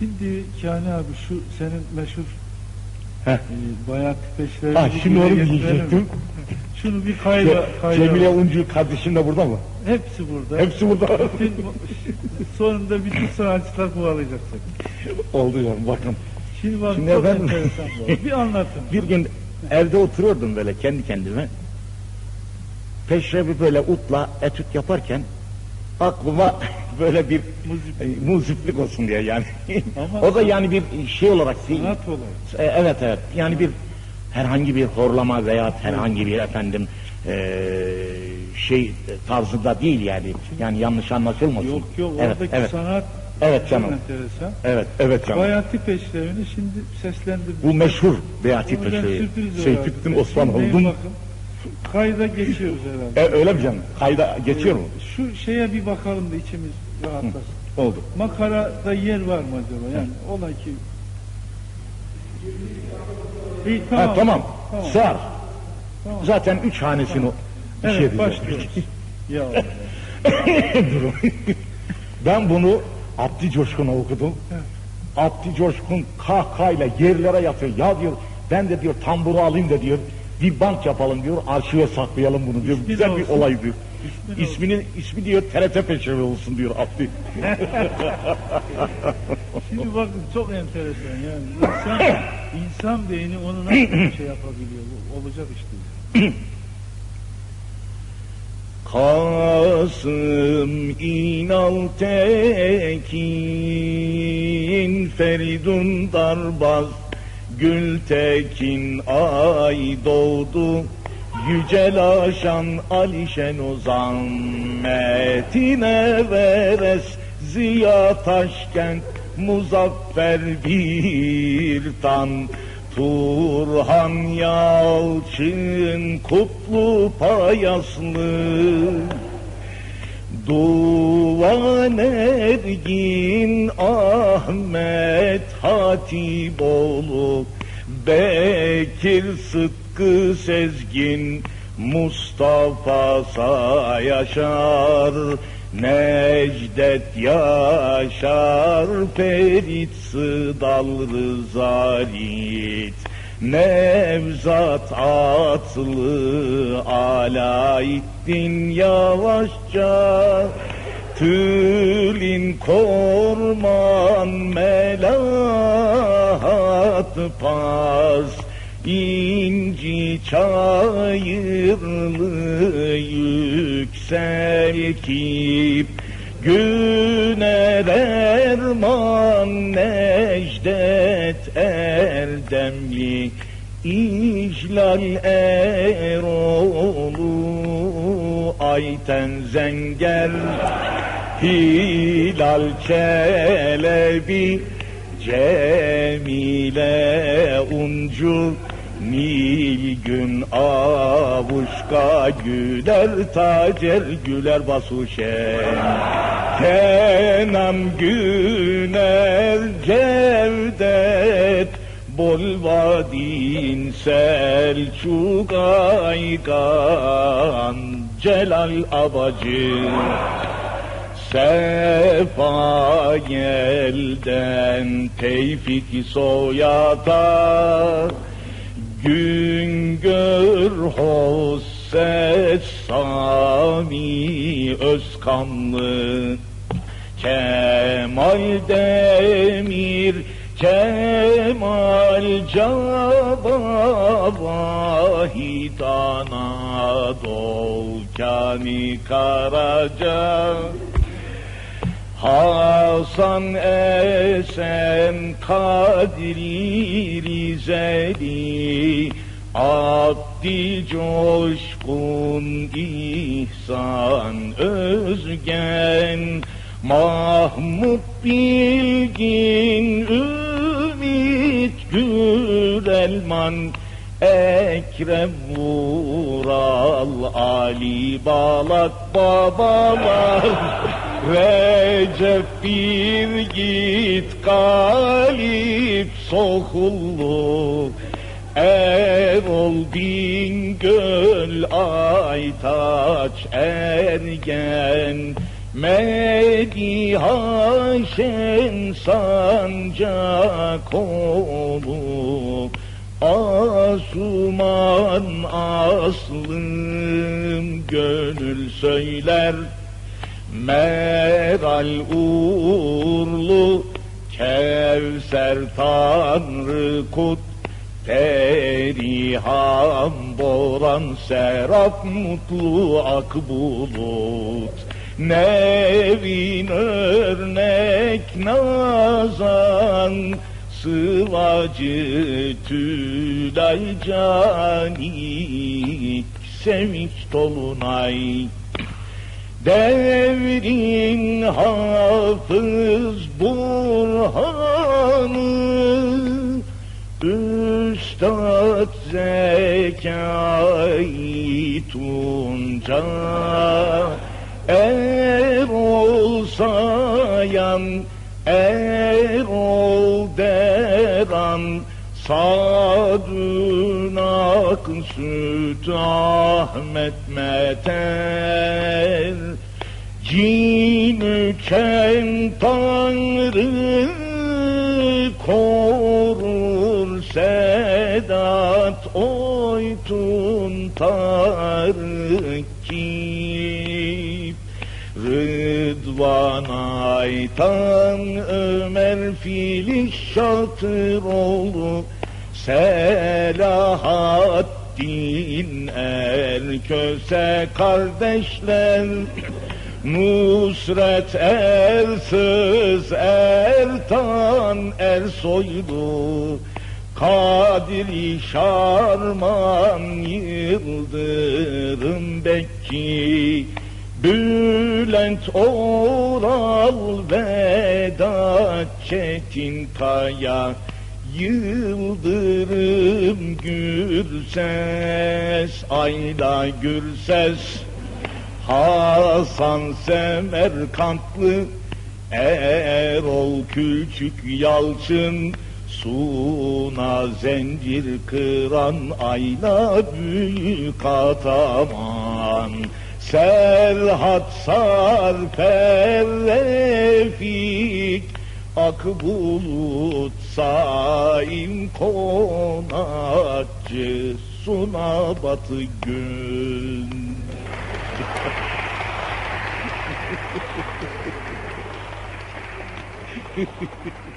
Şimdi Kani abi şu senin meşhur Heh. e, bayat peşleri. Ha şimdi onu diyecektim. Şunu bir kayda, kayda. Cemile Uncu kardeşim de burada mı? Hepsi burada. Hepsi burada. Bütün, sonunda bütün sanatçılar kovalayacak. Oldu canım bakın. Şimdi bak Şimdi çok efendim- enteresan bu. Bir anlatın. Bir gün evde oturuyordum böyle kendi kendime. Peşrevi böyle utla etüt yaparken aklıma böyle bir muziplik olsun diye yani. Ama- o da yani bir şey olarak. Sanat olayı. E, Evet evet yani bir herhangi bir horlama veya herhangi bir efendim e, şey tarzında değil yani. Yani yanlış anlaşılmasın. Yok yok evet, oradaki evet, sanat evet canım. enteresan. Evet evet canım. Bayati peşlerini şimdi seslendirdim. Bu meşhur Peşrevi. sürpriz Seyfettin herhalde. Osman oldum. bakın. Kayda geçiyoruz herhalde. E, öyle mi canım? Kayda geçiyor mu? Şu şeye bir bakalım da içimiz rahatlasın. Oldu. Makarada yer var mı acaba? Yani ola ki... İyi tamam. Ha, tamam. Tamam. Sığar. Tamam. Zaten üç hanesini bir şey Evet diyeceğim. başlıyoruz. ya Durun. ben bunu Abdi Coşkun'a okudum. Abdi Coşkun kahkahayla yerlere yatıyor. Ya diyor ben de diyor tamburu alayım da diyor bir bank yapalım diyor arşive saklayalım bunu diyor. İsmi Güzel bir olay diyor. İsmi ne İsmini, ismi diyor TRT peşrevi olsun diyor Abdi. Şimdi bakın çok enteresan yani. İnsan, insan beyni onu nasıl bir şey yapabiliyor? Bu Olacak iş değil. Kasım İnal Tekin Feridun Darbaz Gültekin ay doğdu Yücel Aşan Alişen Ozan Metine Veres Ziya Taşkent Muzaffer bir tan Turhan Yalçın Kutlu Payaslı Duvan Ergin Ahmet Hatipoğlu Bekir Sıtkı Sezgin Mustafa Sayaşar Necdet Yaşar Ferit Sıdal Rızarit Nevzat Atlı Alaettin Yavaşça Tülin Korman Melahat Pas İnci çayırlı yükselkip Güner Erman Necdet Erdemli İclal Eroğlu Ayten Zenger Hilal Çelebi Cemile Uncu Nilgün avuşka güler tacer güler basuşen Kenan güner cevdet Bolvadin Selçuk Aygan Celal Abacı Sefa elden tevfik soyata Güngör Hosses Sami Özkanlı. Kemal Demir Kemal Caba Vahid Anadol Kani Karaca Hasan Esen Kadri Rizeli Abdi Coşkun İhsan Özgen Mahmut Bilgin Ümit Gürelman Ekrem Vural Ali Balak babalar Recep bir git galip sokullu Erol Bingöl Aytaç Ergen. Medihaşen sancak olup Asuman aslım gönül söyler Meral uğurlu Kevser Tanrı kut Perihan boran serap mutlu ak bulut Nevin örnek nazan Sıvacı tülay canik Sevinç dolunay Devrin hafız burhanı Üstad Zekai Tunca. Erol Sayan Erol Deran Sadun Akın Süt Ahmet Meter Cin üçen Tanrı korur Sedat Oytun Tarık Rıdvan Aytan Ömer Filiz Şatıroğlu Selahaddin Erköse kardeşler Nusret Ersız Ertan Ersoylu Kadir Şarman Yıldırım Bekki Bülent Oral Vedat Çetin Kaya Yıldırım Gürses Ayla Gürses. Hasan Semerkantlı Erol Küçük Yalçın. Suna zincir kıran Ayla Büyük Ataman. Serhat Sarper Refik Ak bulut Saim Konakçı Suna batı gün